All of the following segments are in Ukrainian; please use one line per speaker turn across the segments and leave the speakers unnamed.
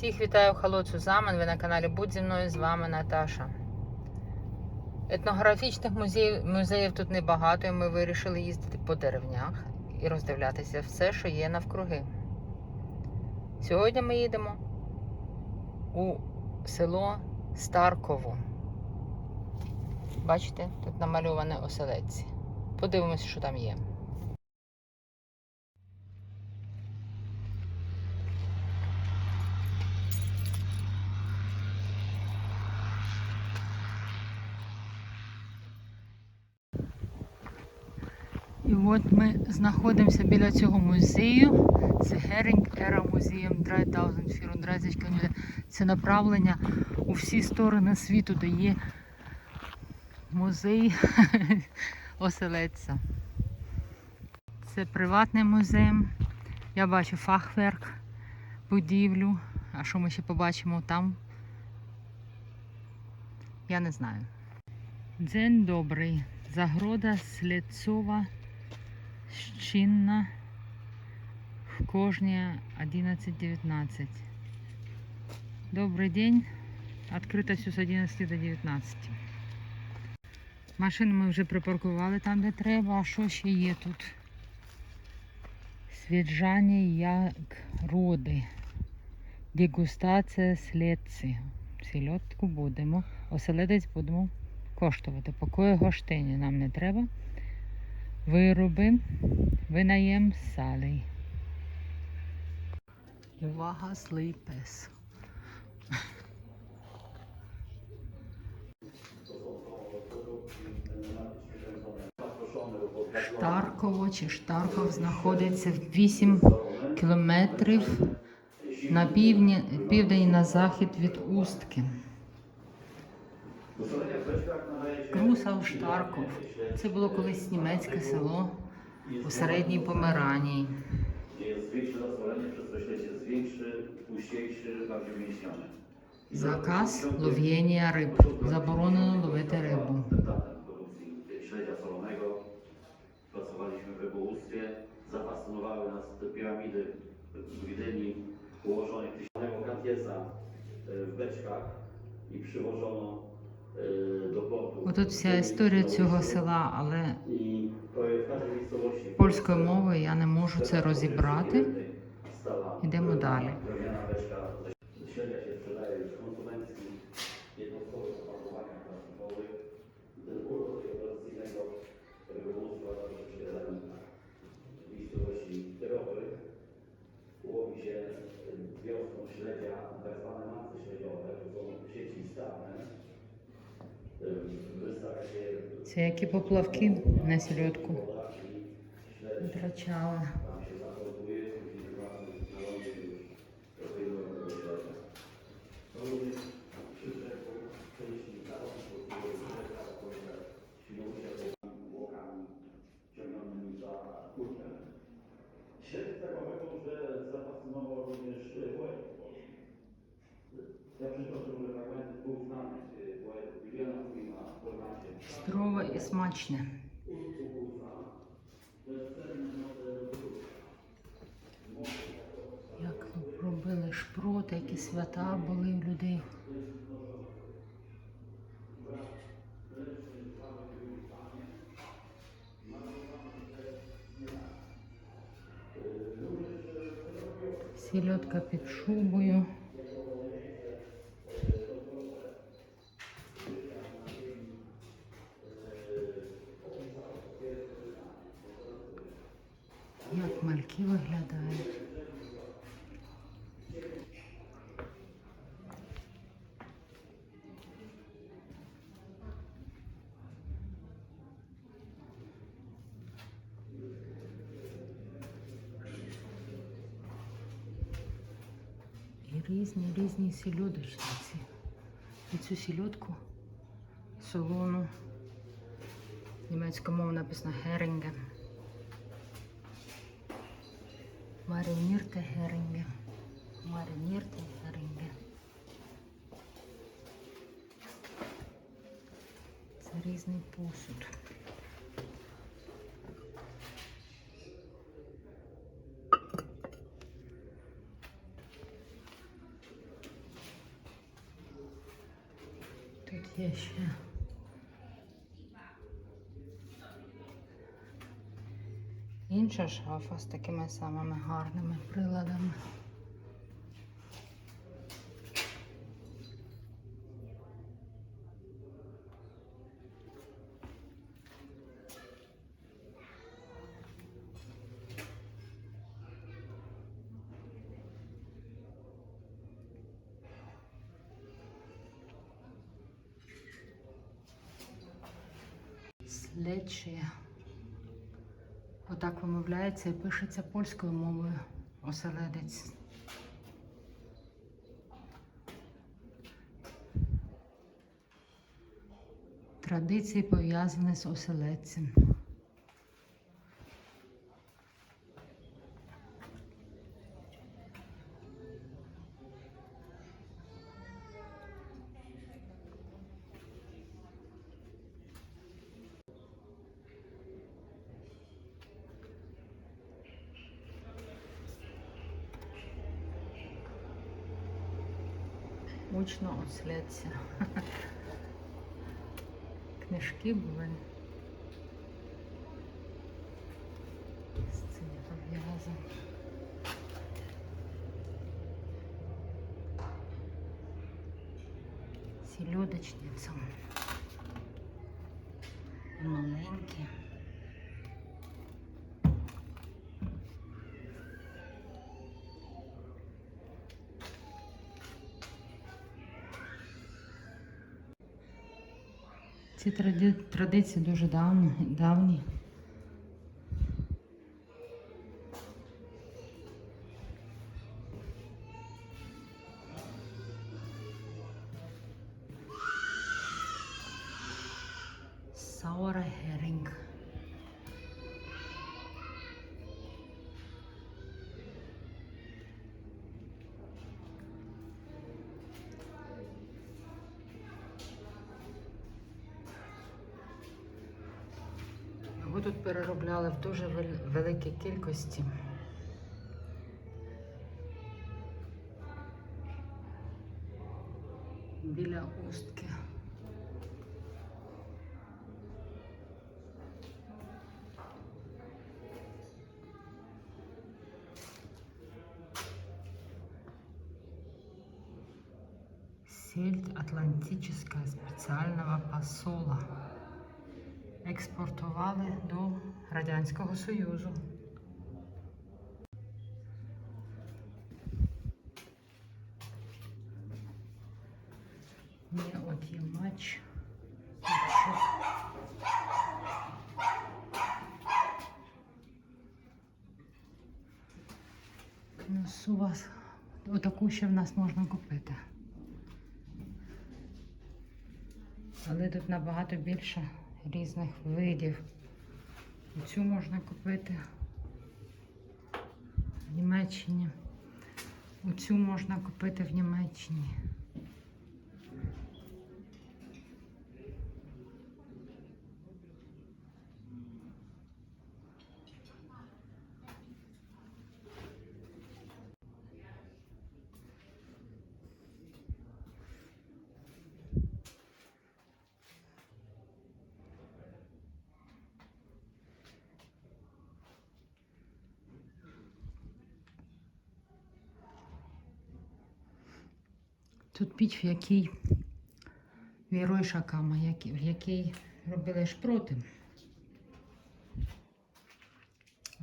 Всіх вітаю Халоцу Замен. Ви на каналі Будь зі мною з вами Наташа. Етнографічних музеїв, музеїв тут небагато, і ми вирішили їздити по деревнях і роздивлятися все, що є навкруги. Сьогодні ми їдемо у село Старково. Бачите, тут намальоване оселедці. Подивимося, що там є. І от ми знаходимося біля цього музею. Це Герінг Ера Музеєм 3034. Це направлення у всі сторони світу, де є музей оселедця. Це приватний музей. Я бачу фахверк, будівлю. А що ми ще побачимо там? Я не знаю. День добрий. Загорода Слецова Щінна в кожній 11.19. Добрий день. Открито все з 11 до 19. Машину ми вже припаркували там, де треба. А що ще є тут? Свіджані як роди. Дегустація слідці. Сільотку будемо. Оселедець будемо коштувати. Покої гоштині нам не треба. Вироби, винаєм салей. Увага, злий пес. Штарково чи Штарков знаходиться 8 кілометрів на південь на захід від Устки. Крусав Штарков. Це було колись німецьке село у середній Померанії. Заказ лов'єння риб. Заборонено ловити рибу.
Pracowaliśmy w rybołówstwie. Zafascynowały nas te piramidy w Gdyni ułożonych tysiącego kantiesa w beczkach i przywożono e.
Отут вся історія цього села, але польською мовою я не можу це розібрати. Йдемо далі. Це які поплавки на сільотку. Драчали.
tam się zasortuje,
Здорове і смачне. Як робили шпроти, які свята були у людей. Сільотка під шубою. Як мальки виглядають. І різні різні сільодочниці. І цю сільодку солону. Німецькою мовою написано Геринге. Маринірте Геринге. Маринірте. Це різний посуд. є ще. Інша шафа з такими самими гарними приладами. Слідчі. Отак вимовляється і пишеться польською мовою оселедець. Традиції пов'язані з оселедцем. Мучно оселедця. Книжки були. З цим пов'язані. Сільодочниця. Маленькі. Ці тради- традиції дуже давні. давні. Тут переробляли в дуже великій кількості. Біля устки. Сельдь Атлантическая спеціального посола. Експортували до Радянського Союзу. Є от є матч. У вас отаку ще в нас можна купити. Але тут набагато більше різних видів. Цю можна купити в Німеччині. Оцю можна купити в Німеччині. Тут піч, в якій вірой шакама, в якій робили шпроти.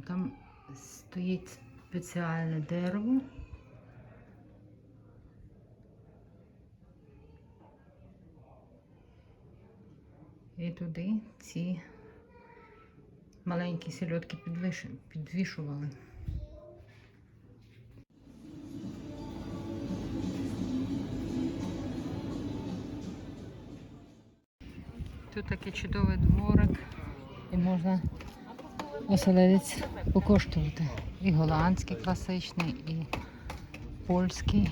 Там стоїть спеціальне дерево. І туди ці маленькі сільотки підвішували. Такий чудовий дворик, і можна оселедець покоштувати. І голландський класичний, і польський.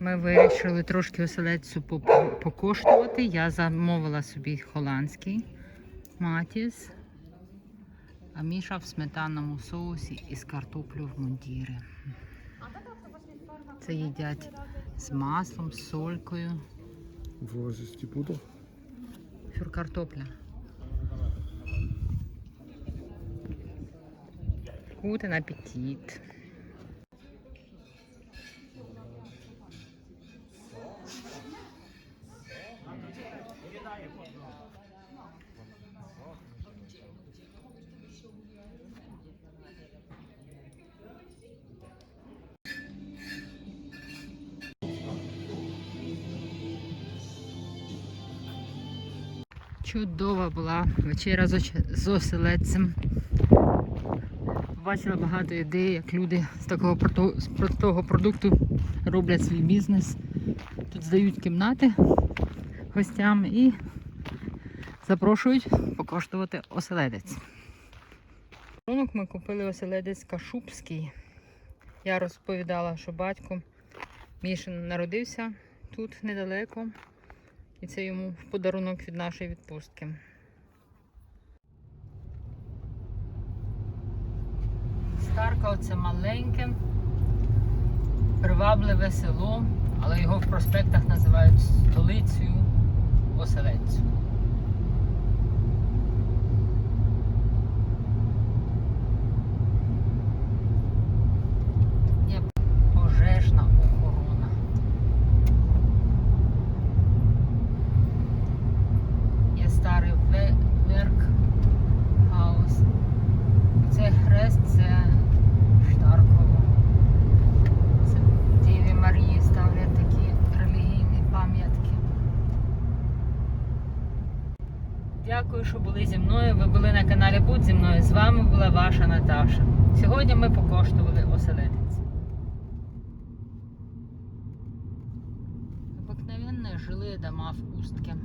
Ми вирішили трошки оселедцю покоштувати. Я замовила собі голландський матіс, а Міша в сметанному соусі із картоплю в
forma
Це їдять з маслом, з солькою.
Ist die
Фюркартопля. Гутен Appetit. Чудова була вечеря з оселедцем. Бачила багато ідей, як люди з такого простого продукту роблять свій бізнес. Тут здають кімнати гостям і запрошують покоштувати оселедець. Ранок ми купили оселедець Кашубський. Я розповідала, що батько Мішин народився тут недалеко. І це йому в подарунок від нашої відпустки. Старка оце маленьке, привабливе село, але його в проспектах називають столицею оселедцю. що були зі мною. Ви були на каналі Будь зі мною. З вами була ваша Наташа. Сьогодні ми покоштували оселедець. Обыкновенные жилые дома в Устке.